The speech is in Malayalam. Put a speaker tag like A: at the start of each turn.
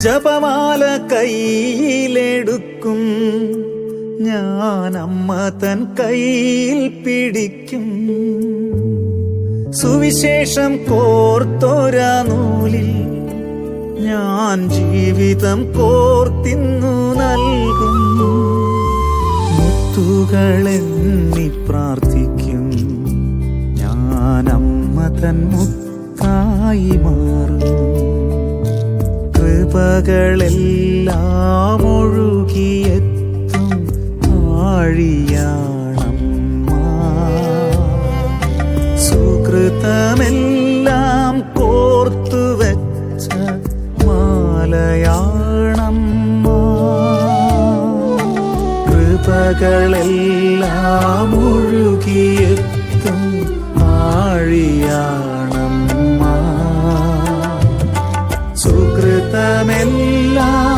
A: ജപമാല കയ്യിലെടുക്കും. ഞാൻ അമ്മ തൻ കയ്യിൽ പിടിക്കും. സുവിശേഷം കോർത്തോരാ നൂലിൽ ഞാൻ ജീവിതം കോർത്തിന്നു നൽകും. മുത്തുകളെന്നി പ്രാർത്ഥിക്കും. ഞാൻ അമ്മ തൻ മുത്തായി മാറും. കൃപകളെല്ലാം ഒഴുകിയെത്തും ആഴിയാണമ്മ. സുകൃതമെല്ലാം കോർത്തു വെച്ച മാലയാണമ്മ. കൃപകളെല്ലാം ഒഴുകിയെത്തും തീർത്ഥമെല്ലാം